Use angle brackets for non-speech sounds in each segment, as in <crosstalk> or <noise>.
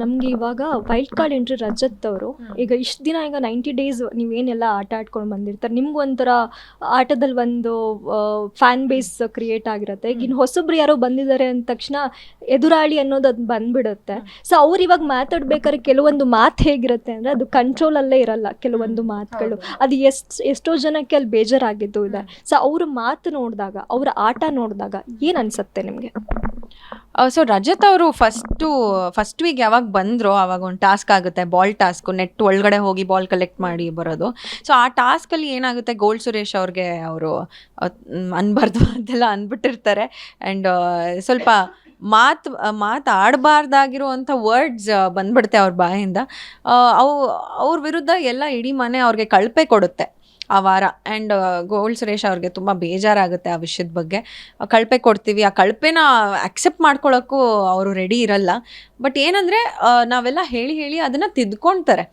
ನಮಗೆ ಇವಾಗ wild card entry Rajat ಅವರು. ಈಗ ಇಷ್ಟು ದಿನ ಈಗ ನೈಂಟಿ ಡೇಸ್ ನೀವೇನೆಲ್ಲ ಆಟ ಆಡ್ಕೊಂಡು ಬಂದಿರ್ತಾರೆ? ನಿಮ್ಗೆ ಒಂಥರ ಆಟದಲ್ಲಿ ಒಂದು ಫ್ಯಾನ್ ಬೇಸ್ ಕ್ರಿಯೇಟ್ ಆಗಿರುತ್ತೆ. ಈಗ ಇನ್ನು ಹೊಸಬ್ರು ಯಾರೋ ಬಂದಿದ್ದಾರೆ ಅಂದ ತಕ್ಷಣ ಎದುರಾಳಿ ಅನ್ನೋದು ಅದು ಬಂದ್ಬಿಡುತ್ತೆ. ಸೊ ಅವ್ರು ಇವಾಗ ಮಾತಾಡ್ಬೇಕಾದ್ರೆ ಕೆಲವೊಂದು ಮಾತು ಹೇಗಿರುತ್ತೆ ಅಂದರೆ ಅದು ಕಂಟ್ರೋಲಲ್ಲೇ ಇರಲ್ಲ ಕೆಲವೊಂದು ಮಾತುಗಳು. ಅದು ಎಷ್ಟು ಎಷ್ಟೋ ಜನಕ್ಕೆ ಅಲ್ಲಿ ಬೇಜಾರಾಗಿದ್ದು ಇದೆ. ಸೊ ಅವ್ರ ಮಾತು ನೋಡಿದಾಗ ಅವರ ಆಟ ನೋಡಿದಾಗ ಏನು ಅನಿಸುತ್ತೆ ನಿಮಗೆ? ಸೊ ರಜತ್ ಅವರು ಫಸ್ಟು ಫಸ್ಟ್ ವೀಕ್ ಯಾವಾಗ ಬಂದರು ಅವಾಗ ಒಂದು ಟಾಸ್ಕ್ ಆಗುತ್ತೆ ಬಾಲ್ ಟಾಸ್ಕು ನೆಟ್ ಒಳಗಡೆ ಹೋಗಿ ಬಾಲ್ ಕಲೆಕ್ಟ್ ಮಾಡಿ ಬರೋದು. ಸೊ ಆ ಟಾಸ್ಕಲ್ಲಿ ಏನಾಗುತ್ತೆ ಗೋಲ್ಡ್ ಸುರೇಶ್ ಅವ್ರಿಗೆ ಅವರು ಅನ್ಬಾರ್ದು <laughs> ಅಂತೆಲ್ಲ ಅಂದ್ಬಿಟ್ಟಿರ್ತಾರೆ ಆ್ಯಂಡ್ ಸ್ವಲ್ಪ ಮಾತು ಆಡಬಾರ್ದಾಗಿರುವಂಥ ವರ್ಡ್ಸ್ ಬಂದ್ಬಿಡುತ್ತೆ ಅವ್ರ ಬಾಯಿಂದ. ಅವು, ಅವ್ರ ವಿರುದ್ಧ ಎಲ್ಲ ಇಡೀ ಮನೆ ಅವ್ರಿಗೆ ಕಳಪೆ ಕೊಡುತ್ತೆ. ಆ ವಾರ. ಆ್ಯಂಡ್ ಗೋಲ್ಡ್ ಸುರೇಶ್ ಅವ್ರಿಗೆ ತುಂಬ ಬೇಜಾರಾಗುತ್ತೆ ಆ ವಿಷಯದ ಬಗ್ಗೆ. ಕಳಪೆ ಕೊಡ್ತೀವಿ. ಆ ಕಳಪೆನ ಅಕ್ಸೆಪ್ಟ್ ಮಾಡ್ಕೊಳ್ಳೋಕ್ಕೂ ಅವರು ರೆಡಿ ಇರಲ್ಲ. ಬಟ್ ಏನಂದರೆ ನಾವೆಲ್ಲ ಹೇಳಿ ಹೇಳಿ ಅದನ್ನು ತಿದ್ಕೊಳ್ತಾರೆ.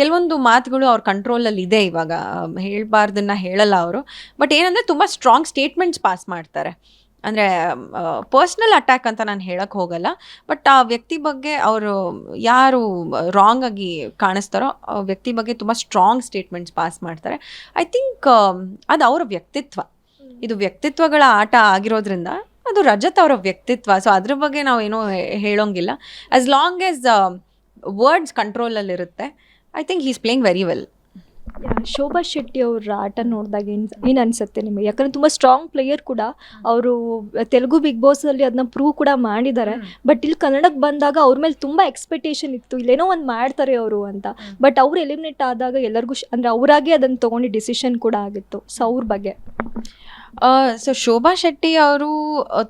ಕೆಲವೊಂದು ಮಾತುಗಳು ಅವ್ರ ಕಂಟ್ರೋಲಲ್ಲಿ ಇದೆ ಇವಾಗ. ಹೇಳಬಾರ್ದನ್ನ ಹೇಳಲ್ಲ ಅವರು. ಬಟ್ ಏನಂದರೆ ತುಂಬ ಸ್ಟ್ರಾಂಗ್ ಸ್ಟೇಟ್ಮೆಂಟ್ಸ್ ಪಾಸ್ ಮಾಡ್ತಾರೆ. ಅಂದರೆ ಪರ್ಸ್ನಲ್ ಅಟ್ಯಾಕ್ ಅಂತ ನಾನು ಹೇಳಕ್ಕೆ ಹೋಗಲ್ಲ ಬಟ್ ಆ ವ್ಯಕ್ತಿ ಬಗ್ಗೆ ಅವರು ಯಾರು ರಾಂಗ್ ಆಗಿ ಕಾಣಿಸ್ತಾರೋ ಆ ವ್ಯಕ್ತಿ ಬಗ್ಗೆ ತುಂಬ ಸ್ಟ್ರಾಂಗ್ ಸ್ಟೇಟ್ಮೆಂಟ್ಸ್ ಪಾಸ್ ಮಾಡ್ತಾರೆ. ಐ ಥಿಂಕ್ ಅದು ಅವರ ವ್ಯಕ್ತಿತ್ವ. ಇದು ವ್ಯಕ್ತಿತ್ವಗಳ ಆಟ ಆಗಿರೋದ್ರಿಂದ ಅದು ರಜತ್ ಅವರ ವ್ಯಕ್ತಿತ್ವ. ಸೊ ಅದ್ರ ಬಗ್ಗೆ ನಾವು ಏನೂ ಹೇಳೋಂಗಿಲ್ಲ. As long as words ಕಂಟ್ರೋಲಲ್ಲಿರುತ್ತೆ I think he's playing very well Shobha Shetty ಅವರ ಆಟ ನೋಡಿದಾಗ ಏನು ಏನು ಅನ್ಸುತ್ತೆ ನಿಮಗೆ? ಯಾಕಂದ್ರೆ ತುಂಬ ಸ್ಟ್ರಾಂಗ್ ಪ್ಲೇಯರ್ ಕೂಡ. ಅವರು ತೆಲುಗು ಬಿಗ್ ಬಾಸಲ್ಲಿ ಅದನ್ನ ಪ್ರೂವ್ ಕೂಡ ಮಾಡಿದ್ದಾರೆ ಬಟ್ ಇಲ್ಲಿ ಕನ್ನಡಕ್ಕೆ ಬಂದಾಗ ಅವ್ರ ಮೇಲೆ ತುಂಬ ಎಕ್ಸ್ಪೆಕ್ಟೇಷನ್ ಇತ್ತು. ಇಲ್ಲೇನೋ ಒಂದು ಮಾಡ್ತಾರೆ ಅವರು ಅಂತ. ಬಟ್ ಅವ್ರು ಎಲಿಮಿನೇಟ್ ಆದಾಗ ಎಲ್ಲರಿಗೂ ಅಂದರೆ ಅಂದ್ರೆ ಅವರಾಗೆ ಅದನ್ನು ತೊಗೊಂಡು ಡಿಸಿಷನ್ ಕೂಡ ಆಗಿತ್ತು. ಸೊ ಅವ್ರ ಬಗ್ಗೆ. ಸೊ ಶೋಭಾ ಶೆಟ್ಟಿ ಅವರು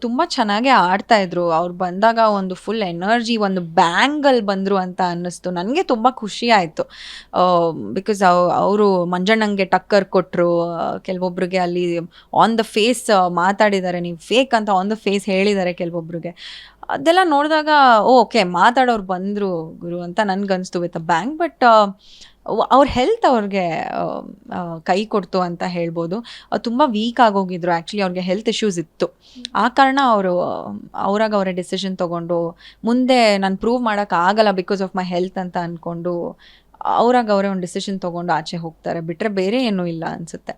ತುಂಬ ಚೆನ್ನಾಗೆ ಆಡ್ತಾ ಇದ್ರು. ಅವ್ರು ಬಂದಾಗ ಒಂದು ಫುಲ್ ಎನರ್ಜಿ ಒಂದು ಬ್ಯಾಂಗಲ್ಲಿ ಬಂದರು ಅಂತ ಅನ್ನಿಸ್ತು. ನನಗೆ ತುಂಬ ಖುಷಿ ಆಯಿತು. ಬಿಕಾಸ್ ಅವರು ಮಂಜಣ್ಣಂಗೆ ಟಕ್ಕರ್ ಕೊಟ್ಟರು ಕೆಲವೊಬ್ರಿಗೆ ಅಲ್ಲಿ ಆನ್ ದ ಫೇಸ್ ಮಾತಾಡಿದ್ದಾರೆ ನೀವು ಫೇಕ್ ಅಂತ ಆನ್ ದ ಫೇಸ್ ಹೇಳಿದ್ದಾರೆ ಕೆಲವೊಬ್ರಿಗೆ. ಅದೆಲ್ಲ ನೋಡಿದಾಗ ಓಕೆ ಮಾತಾಡೋರು ಬಂದರು ಗುರು ಅಂತ ನನಗನ್ನಿಸ್ತು ವಿತ್ ಅ ಬ್ಯಾಂಗ್ ಬಟ್ ಅವ್ರ ಹೆಲ್ತ್ ಅವ್ರಿಗೆ ಕೈ ಕೊಡ್ತು ಅಂತ ಹೇಳ್ಬೋದು. ತುಂಬ ವೀಕ್ ಆಗೋಗಿದ್ರು ಆ್ಯಕ್ಚುಲಿ ಅವ್ರಿಗೆ ಹೆಲ್ತ್ ಇಶ್ಯೂಸ್ ಇತ್ತು. ಆ ಕಾರಣ ಅವರು, ಅವ್ರಾಗ ಅವರ ಡಿಸಿಷನ್ ತೊಗೊಂಡು, ಮುಂದೆ ನಾನು ಪ್ರೂವ್ ಮಾಡೋಕ್ಕಾಗಲ್ಲ ಬಿಕಾಸ್ ಆಫ್ ಮೈ ಹೆಲ್ತ್ ಅಂತ ಅಂದ್ಕೊಂಡು ಅವ್ರಾಗ ಅವರೇ ಒಂದು ಡಿಸಿಷನ್ ತೊಗೊಂಡು ಆಚೆ ಹೋಗ್ತಾರೆ. ಬಿಟ್ಟರೆ ಬೇರೆ ಏನೂ ಇಲ್ಲ ಅನಿಸುತ್ತೆ.